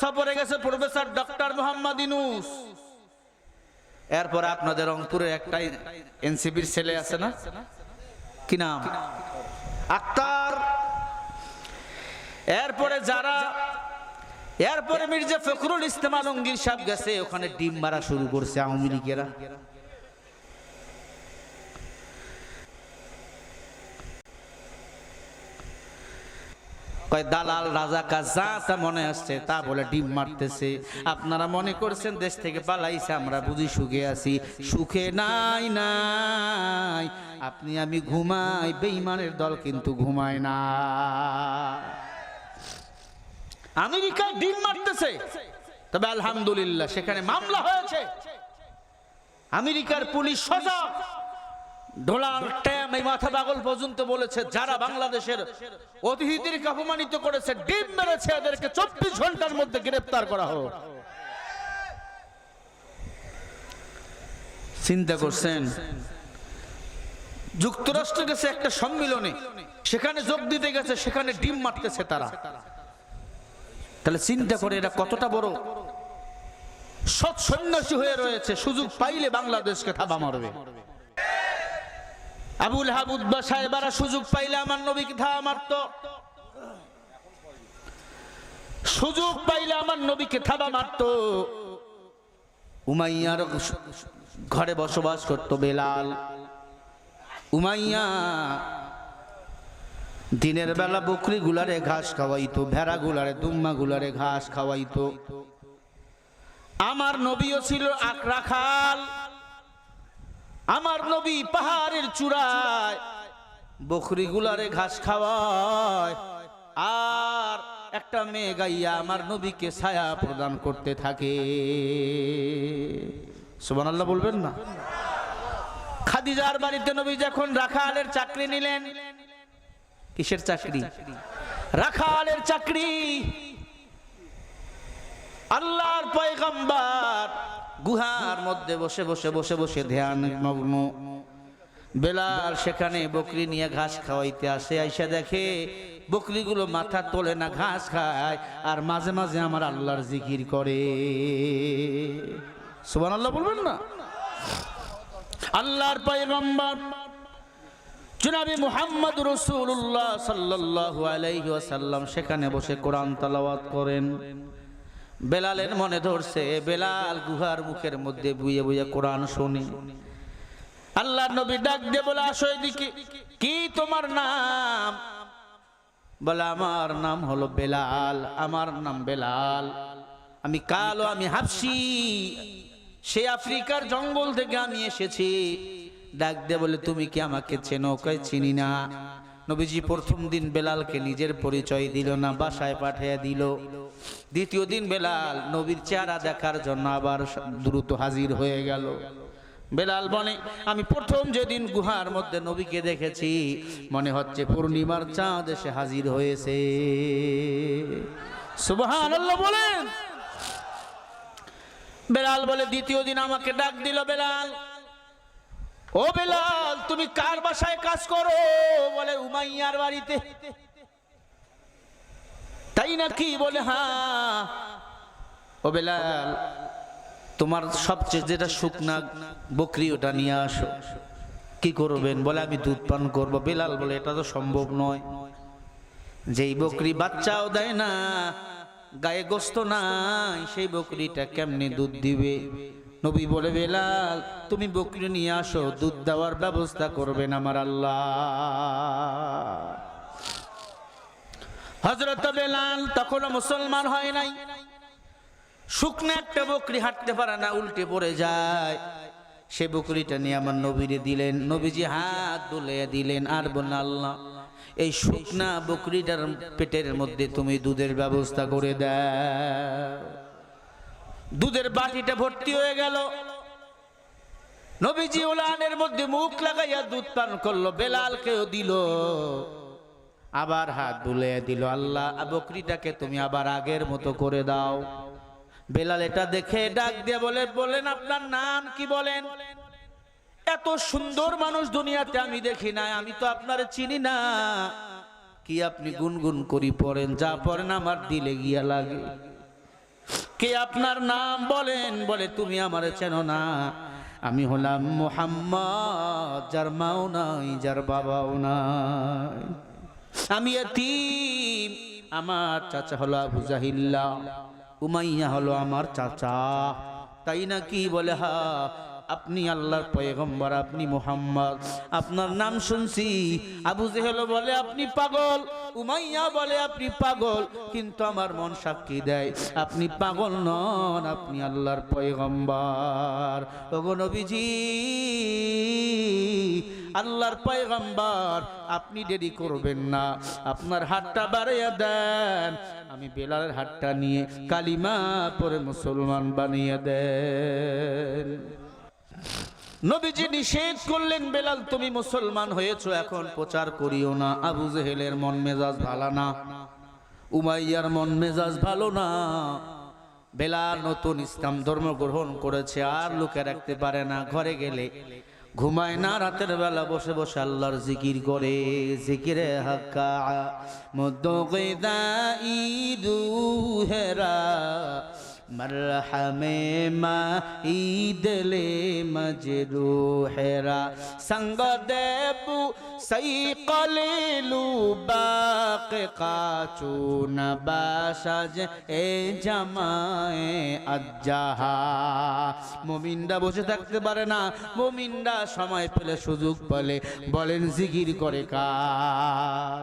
সফরে গেছে professor doctor Mohammad Yunus এরপরে আপনাদের রংপুরে একটাই এনসিপির ছেলে আছে না? কি নাম? আক্তার। এরপরে যারা এরপরে মির্জা ফখরুল ইসলাম আলমগীর সাহেব গেছে, ওখানে ডিম মারা শুরু করছে আওয়ামী লীগেরা। কয়, দালাল রাজা যা তা মনে আসছে, তা বলে ডিম মারতেছে। আপনারা মনে করছেন দেশ থেকে পালাইছে, আমরা বুঝি সুখে আছি। সুখে নাই নাই। আপনি আমি ঘুমাই বেইমানের দল কিন্তু ঘুমায় না। আমেরিকায় ডিম মারতেছে। তবে আলহামদুলিল্লাহ, সেখানে মামলা হয়েছে। আমেরিকার পুলিশ সজাগ। ট্যাম, এই মাথা পর্যন্ত বলেছে, যারা বাংলাদেশের অপমানিত করেছে চব্বিশ ঘণ্টার মধ্যে করা যুক্তরাষ্ট্র গেছে একটা সম্মিলনে, সেখানে যোগ দিতে গেছে, সেখানে ডিম মারতেছে তারা। তাহলে চিন্তা করে এরা কতটা বড়? সৎ সন্ন্যাসী হয়ে রয়েছে, সুযোগ পাইলে বাংলাদেশকে থাবা মারবে। আবুল হাবুদ বা সাহেবারা সুযোগ পাইলে আমার নবীকে থাবা মারত। সুযোগ পাইলে আমার নবীকে থাবা মারত। উমাইয়ার ঘরে বসবাস করত বেলাল। উমাইয়া দিনের বেলা বকরি গুলারে ঘাস খাওয়াইতো ভেড়া গুলারে দুম্মা গুলারে ঘাস খাওয়াইতো। আমার নবীও ছিল আকরাখাল। আমার নবী পাহাড়ের চূড়ায় বকরি গুলারে ঘাস খাওয়ায়। আর একটা মেয়ে গাইয়া আমার নবীকে ছায়া প্রদান করতে থাকে। সুবহানাল্লাহ বলবেন না? খাদিজার বাড়িতে নবী যখন রাখালের চাকরি নিলেন, কিসের চাকরি? রাখালের চাকরি। আল্লাহর পয়গম্বর গুহার মধ্যে বসে বসে বসে বসে ধ্যান, মগ্ন। বেলাল সেখানে বকরি নিয়ে ঘাস খাওয়াইতে আসে, আইসা দেখে বকরিগুলো মাথা তোলে না, ঘাস খায়, আর মাঝে মাঝে আমার আল্লাহর জিকির করে। সুবান আল্লাহ বলবেন না? আল্লাহর পয়গম্বর, জনাবি মুহাম্মদ রসুল্লাহ সাল্লাল্লাহু আলাইহি সেখানে বসে কোরআন তালাওয়াত করেন। বেলালের মনে ধরছে, বেলাল গুহার মুখের মধ্যে বুয়ে বুয়ে কোরআন শুনি। আল্লাহ নবী ডাক দিয়ে বলে, আসো এদিকে, কি তোমার নাম? বলে, আমার নাম হলো বেলাল, আমার নাম বেলাল। আমি কালো, আমি হাফসি। সে আফ্রিকার জঙ্গল থেকে আমি এসেছি। ডাক দে বলে, তুমি কি আমাকে চেনো? কয় চিনি না? নবীজি প্রথম দিন বেলালকে নিজের পরিচয় দিল না, বাসায় পাঠিয়ে দিল। দ্বিতীয় দিন বেলাল নবীর চেহারা দেখার জন্য আবার দ্রুত হাজির হয়ে গেল। বেলাল বনে আমি প্রথম যেদিন গুহার মধ্যে নবীকে দেখেছি, মনে হচ্ছে পূর্ণিমার চাঁদ এসে হাজির হয়েছে। বলেন। বেলাল বলে, দ্বিতীয় দিন আমাকে ডাক দিল বেলাল। ও বেলাল, তুমি কার বাসায় কাজ করো? বলে উমাইয়ার বাড়িতে। তাই নাকি? বলে হ্যাঁ। ও বেলাল, তোমার সবচেয়ে যেটা শুকনা বকরি, ওটা নিয়ে আসো। কি করবেন? বলে, আমি দুধ পান করব। বেলাল বলে, এটা তো সম্ভব নয়। যেই বকরি বাচ্চাও দেয় না, গায়ে গোস্ত নাই, সেই বকরিটা কেমনে দুধ দিবে? নবী বলে, বেলাল, তুমি বকরি নিয়ে আসো, দুধ দেওয়ার ব্যবস্থা করবেন আমার আল্লাহ। হজরত বেলাল তখনও মুসলমান হয় নাই। শুকনো একটা বকরি হাঁটতে পারে না, উল্টে পড়ে যায়। সে বকরিটা নিয়ে আমার নবীরে দিলেন, নবীজি হাত দুলে দিলেন, আর বললেন, আল্লাহ, এই শুকনা বকরিটার পেটের মধ্যে তুমি দুধের ব্যবস্থা করে দাও। দুধের বাটিটা ভর্তি হয়ে গেল। নবীজি উলানের মধ্যে মুখ লাগাইয়া দুধ পান করল, বেলালকেও দিল। আবার হাত বুলে দিল, আল্লাহ বকরিটাকে তুমি আবার আগের মতো করে দাও। বেলাল এটা দেখে ডাক দিয়ে বলে, বলেন আপনার নাম কি বলেন? এত সুন্দর মানুষ দুনিয়াতে আমি দেখি না আমি তো আপনার চিনি না। কি আপনি গুনগুন করি পড়েন, যা পড়েন আমার দিলে গিয়া লাগে। কে আপনার নাম বলেন? বলে, তুমি আমার চেনো না। আমি হলাম মোহাম্মদ, যার মাও নাই, যার বাবাও নাই। আমি এতিম, আমার চাচা হলো আবু জাহিল্লা, উমাইয়া হলো আমার চাচা। তাই না কি বলে, হা আপনি আল্লাহর পয়গম্বর, আপনি মোহাম্মদ। আপনার নাম শুনছি। আবু জেহেল বলে, আপনি পাগল। উমাইয়া বলে, আপনি পাগল। কিন্তু আমার মন সাক্ষী দেয়, আপনি পাগল নন, আপনি আল্লাহর পয়গম্বর। ওগো নবীজি, আল্লাহর পয়গম্বর, আপনি দেরি করবেন না। আপনার হাতটা বাড়াইয়া দেন। আমি বেলালের হাতটা নিয়ে কালিমা পরে মুসলমান বানিয়ে দেন। নবীজি নিষেধ করলেন, বেলাল, তুমি মুসলমান হয়েছো, এখন প্রচার করিও না। আবু জেহেলের মন মেজাজ ভালো না, উমাইয়ার মন মেজাজ ভালো না। বেলাল নতুন ইসলাম ধর্ম গ্রহণ করেছে, আর লোকে রাখতে পারে না, ঘরে গেলে ঘুমায় না, রাতের বেলা বসে বসে আল্লাহর জিকির করে। জিকিরে হাক্কা ইদু হেরা মরহমে মা ঈদলে মজরু হেরা সঙ্গ দেবু সই কলিলু বাক কাচু নবাসাজ এ জামায়ে আজ্জাহা মুমিনরা বসে থাকতে পারে না মুমিনরা সময় পেলে সুযোগ পেলে বলেন জিকির করে কার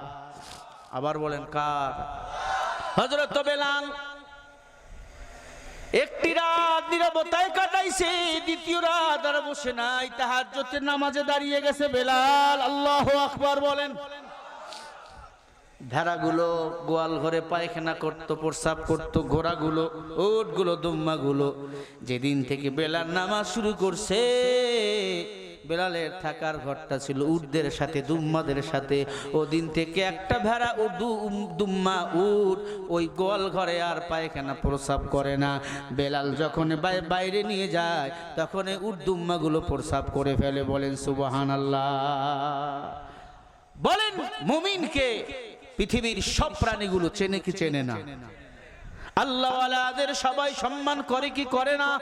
আবার বলেন কার? হজরত বেলাল একটি রাত নিরবতায় কাটাইছে, দ্বিতীয় রাত আর বসে নাই তাহার জোতের নামাজে দাঁড়িয়ে গেছে বেলাল। আল্লাহ আকবর বলেন, ভেড়াগুলো গোয়াল ঘরে পায়খানা করতো, প্রস্রাব করতো, ঘোড়াগুলো ওটগুলো দুম্মাগুলো, যেদিন থেকে বেলার নামাজ শুরু করছে বেলালের থাকার ঘরটা ছিল উটদের সাথে, দুম্মাদের সাথে। ওদিন থেকে একটা ভেড়া ও দুম্মা উট, ওই গোয়াল ঘরে আর পায়খানা প্রস্রাব করে না। বেলাল যখন বাই- বাইরে নিয়ে যায় তখন এই উট দুম্মাগুলো প্রস্রাব করে ফেলে, বলেন সুবাহান আল্লাহ বলেন, মুমিনকে পৃথিবীর সব প্রাণীগুলো চেনে কি চেনে না? আল্লাহওয়ালাদের সবাই সম্মান করে কি করে না?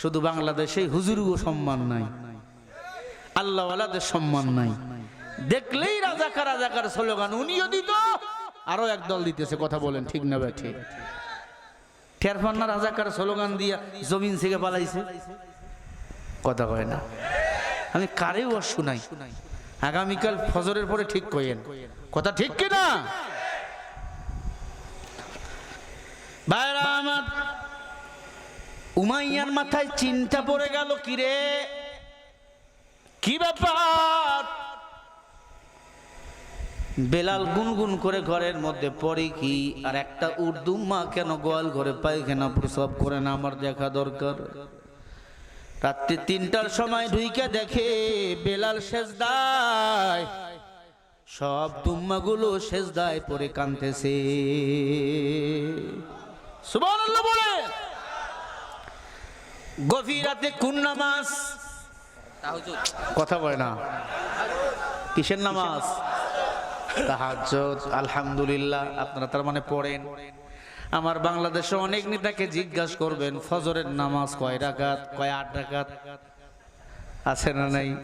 শুধু বাংলাদেশে হুজুরও সম্মান নাই, আল্লাহওয়ালাদের সম্মান নাই। দেখলেই রাজাকার রাজাকার স্লোগান উনিও দিত, আরও একদল দিতেছে, কথা বলেন ঠিক না ভাই ঠিক ঠের পান না রাজাকার স্লোগান দিয়া জমিন থেকে পালাইছে। কথা কয় না। আমি কারেও আর শুনাই। আগামীকাল ফজরের পরে ঠিক কইেন কথা ঠিক কি না ভাইরা আমার উমাইয়ার মাথায় চিন্তা পড়ে গেল কিরে? কি ব্যাপার? বেলাল গুনগুন করে ঘরের মধ্যে পড়ে কি? আর একটা উর্দু মা কেন গোয়াল ঘরে পায়খানা প্রসব করে না? আমার দেখা দরকার। রাত্রি তিনটার সময় ঢুইকা দেখে বেলাল সেজদায়। সব দুম্মাগুলো সেজদায় পরে কানতেছে বলে গভীর রাতে কোন নামাজ? কথা কয় না। কিসের নামাজ? তাহাজ্জুদ, আলহামদুলিল্লাহ। আপনারা তার মানে পড়েন। আমার বাংলাদেশে অনেক নেতাকে জিজ্ঞাসা করবেন, ফজরের নামাজ কয় রাকাত, কয় আট রাকাত? আছে না নাই?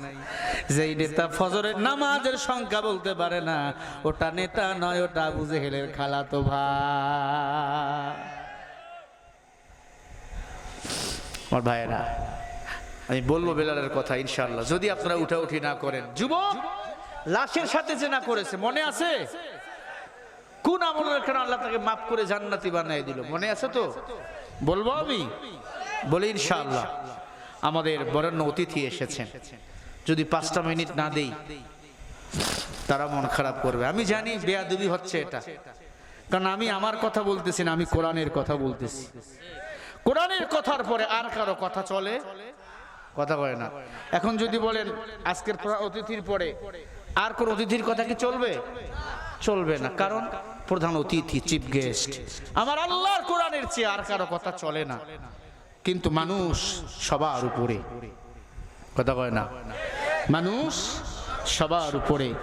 যেই নেতা ফজরের নামাজের সংখ্যা বলতে পারে না, ওটা নেতা নয়, ওটা আবু জেহেলের খালাতো ভাই। আমার ভাইয়েরা। আমি বলব বেলালের কথা ইনশাল্লাহ যদি আপনারা উঠা উঠি না করেন। যুবক, লাশের সাথে যে না করেছে, মনে আছে? কোন আমলের কারণে আল্লাহ তাকে মাফ করে জান্নাতি বানিয়ে দিল? মনে আছে তো? বলব আমি? বলি ইনশাআল্লাহ, আমাদের বরেণ্য অতিথি এসেছেন। যদি পাঁচটা মিনিট না দেই, তারা মন খারাপ করবে। আমি জানি বেয়াদুবি হচ্ছে এটা। কারণ আমি আমার কথা বলতেছি না, আমি কোরআনের কথা বলতেছি। কোরআনের কথার পরে আর কারও কথা চলে? কথা কয় না। এখন যদি বলেন, আজকের অতিথির পরে আর কোন অতিথির কথা কি চলবে? চলবে না। কারণ প্রধান অতিথি চিফ গেস্ট আমার আল্লাহর কোরআনের চেয়ে আর কারও কথা চলে না। কিন্তু মানুষ সবার উপরে। কথা কয় না। মানুষ সবার উপরে।